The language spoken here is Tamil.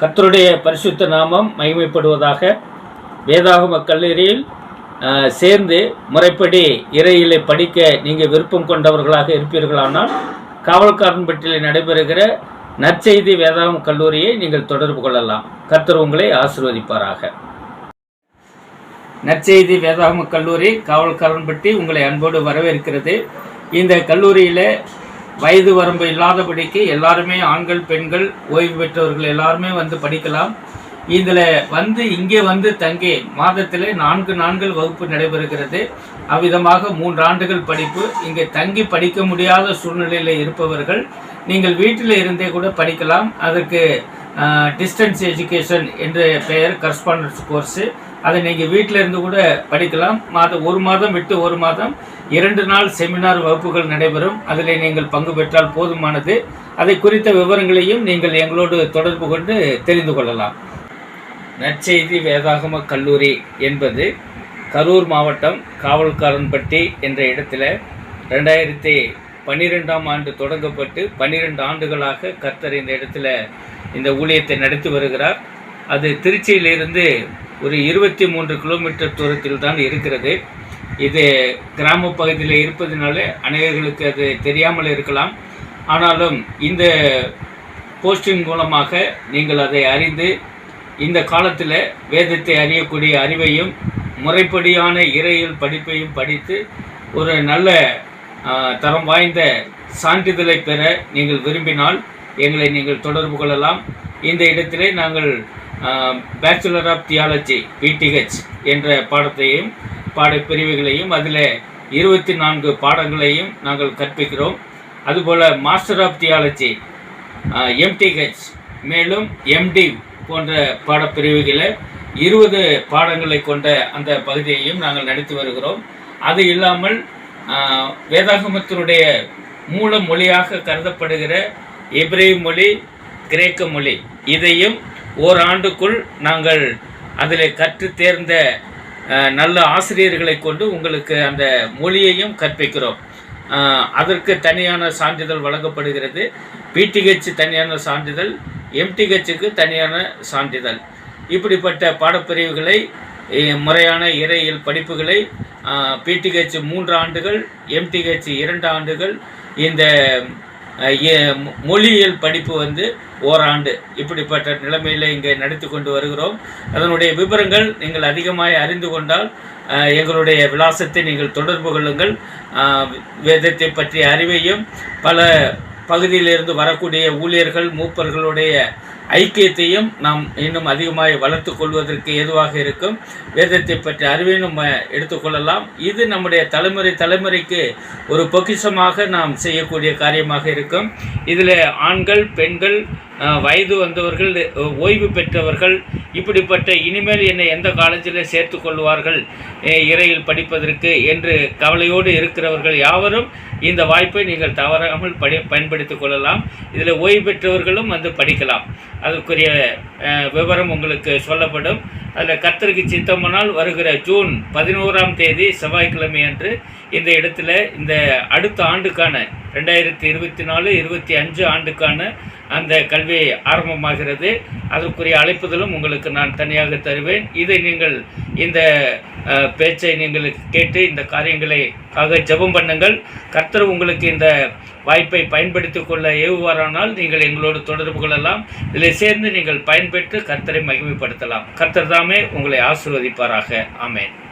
கத்தருடைய பரிசுத்த நாமம் மகிமைப்படுவதாக வேதாகம கல்லூரியில் சேர்ந்து முறைப்படி இறையிலே படிக்க நீங்கள் விருப்பம் கொண்டவர்களாக இருப்பீர்களானால் காவல்காரன்பட்டியில் நடைபெறுகிற நற்செய்தி வேதாகம் கல்லூரியை நீங்கள் தொடர்பு கொள்ளலாம். கர்த்தர் உங்களை ஆசீர்வதிப்பாராக. நற்செய்தி வேதாகம கல்லூரி காவல்காரன்பட்டி உங்களை அன்போடு வரவேற்கிறது. இந்த கல்லூரியில் வயது வரம்பு இல்லாதபடிக்கு எல்லாருமே ஆண்கள் பெண்கள் ஓய்வு பெற்றவர்கள் எல்லாருமே வந்து படிக்கலாம். இதில் வந்து இங்கே வந்து தங்கி மாதத்தில் நான்கு நான்கள் வகுப்பு நடைபெறுகிறது. அவ்விதமாக மூன்று ஆண்டுகள் படிப்பு இங்கே தங்கி படிக்க முடியாத சூழ்நிலையில் இருப்பவர்கள் நீங்கள் வீட்டில் இருந்தே கூட படிக்கலாம். அதற்கு டிஸ்டன்ஸ் எஜுகேஷன் என்ற பெயர் கரஸ்பாண்டன்ஸ் கோர்ஸு அதை நீங்கள் வீட்டில் இருந்து கூட படிக்கலாம். மாதம் ஒரு மாதம் விட்டு ஒரு மாதம் இரண்டு நாள் செமினார் வகுப்புகள் நடைபெறும். அதில் நீங்கள் பங்கு பெற்றால் போதுமானது. அதை குறித்த விவரங்களையும் நீங்கள் எங்களோடு தொடர்பு கொண்டு தெரிந்து கொள்ளலாம். நற்செய்தி வேதாகம கல்லூரி என்பது கரூர் மாவட்டம் காவல்காரன்பட்டி என்ற இடத்துல ரெண்டாயிரத்தி பன்னிரெண்டாம் ஆண்டு தொடங்கப்பட்டு பன்னிரெண்டு ஆண்டுகளாக கர்த்தர் இந்த இடத்துல இந்த ஊழியத்தை நடத்தி வருகிறார். அது திருச்சியிலிருந்து ஒரு இருபத்தி மூன்று கிலோமீட்டர் தூரத்தில் தான் இருக்கிறது. இது கிராம பகுதியில் இருப்பதனால அநேகர்களுக்கு அது தெரியாமல் இருக்கலாம். ஆனாலும் இந்த போஸ்டிங் மூலமாக நீங்கள் அதை அறிந்து இந்த காலத்தில் வேதத்தை அறியக்கூடிய அறிவையும் முறைப்படியான இறையில் படிப்பையும் படித்து ஒரு நல்ல தரம் வாய்ந்த சான்றிதழை பெற நீங்கள் விரும்பினால் எங்களை நீங்கள் தொடர்பு கொள்ளலாம். இந்த இடத்திலே நாங்கள் பேச்சுலர் ஆஃப் தியாலஜி பிடிஹெச் என்ற பாடத்தையும் பாடப்பிரிவுகளையும் அதில் இருபத்தி நான்கு பாடங்களையும் நாங்கள் கற்பிக்கிறோம். அதுபோல் மாஸ்டர் ஆஃப் தியாலஜி எம்டிஹெச் மேலும் எம்டி போன்ற பாடப்பிரிவுகளை இருபது பாடங்களை கொண்ட அந்த பகுதியையும் நாங்கள் நடத்தி வருகிறோம். அது இல்லாமல் வேதாகமத்தினுடைய மூல மொழியாக கருதப்படுகிற எப்ரே மொழி கிரேக்க மொழி இதையும் ஓராண்டுக்குள் நாங்கள் அதில் கற்று தேர்ந்த நல்ல ஆசிரியர்களை கொண்டு உங்களுக்கு அந்த மொழியையும் கற்பிக்கிறோம். அதற்கு தனியான சான்றிதழ் வழங்கப்படுகிறது. பிடிஹெச் தனியான சான்றிதழ் எம்டிஹெச்சுக்கு தனியான சான்றிதழ். இப்படிப்பட்ட பாடப்பிரிவுகளை முறையான இறையியல் படிப்புகளை பிடிஹெச் மூன்று ஆண்டுகள் எம்டிஹெச் இரண்டு ஆண்டுகள் இந்த மொழியியல் படிப்பு வந்து ஓராண்டு. இப்படிப்பட்ட நிலைமையில் இங்கே நடத்தி கொண்டு வருகிறோம். அதனுடைய விவரங்கள் நீங்கள் அதிகமாக அறிந்து கொண்டால் எங்களுடைய விலாசத்தை நீங்கள் தொடர்பு கொள்ளுங்கள். வேதத்தை பற்றிய அறிவையும் பல பகுதியிலிருந்து வரக்கூடிய ஊழியர்கள் மூப்பர்களுடைய ஐக்கியத்தையும் நாம் இன்னும் அதிகமாக வளர்த்து கொள்வதற்கு ஏதுவாக இருக்கும். வேதத்தை பற்றி அறிவை நம்ம எடுத்துக்கொள்ளலாம் இது நம்முடைய தலைமுறை தலைமுறைக்கு ஒரு பொக்கிஷமாக நாம் செய்யக்கூடிய காரியமாக இருக்கும். இதில் ஆண்கள் பெண்கள் வயது வந்தவர்கள் ஓய்வு பெற்றவர்கள் இப்படிப்பட்ட இனிமேல் என்னை எந்த காலேஜில் சேர்த்து கொள்வார்கள் இறையில் படிப்பதற்கு என்று கவலையோடு இருக்கிறவர்கள் யாவரும் இந்த வாய்ப்பை நீங்கள் தவறாமல் படி பயன்படுத்திக் கொள்ளலாம். இதில் ஓய்வு பெற்றவர்களும் வந்து படிக்கலாம். அதற்குரிய விவரம் உங்களுக்கு சொல்லப்படும். அதில் கத்தருக்கு சித்தமானால் வருகிற ஜூன் பதினோராம் தேதி செவ்வாய்க்கிழமை அன்று இந்த இடத்துல இந்த அடுத்த ஆண்டுக்கான ரெண்டாயிரத்தி இருபத்தி நாலு இருபத்தி அஞ்சு ஆண்டுக்கான அந்த கல்வி ஆரம்பமாகிறது. அதற்குரிய அழைப்புதலும் உங்களுக்கு நான் தனியாக தருவேன். இதை நீங்கள் இந்த பேச்சை நீங்கள் கேட்டு இந்த காரியங்களைக்காக ஜபம் ஜெபம் பண்ணுங்கள். கர்த்தர் உங்களுக்கு இந்த வாய்ப்பை பயன்படுத்திக் கொள்ள ஏவுவாரானால் நீங்கள் எங்களோடு தொடர்பு கொள்ளலாம். இதில் சேர்ந்து நீங்கள் பயன்பெற்று கர்த்தரை மகிமைப்படுத்தலாம். கர்த்தர் தாமே உங்களை ஆசீர்வதிப்பாராக. ஆமேன்.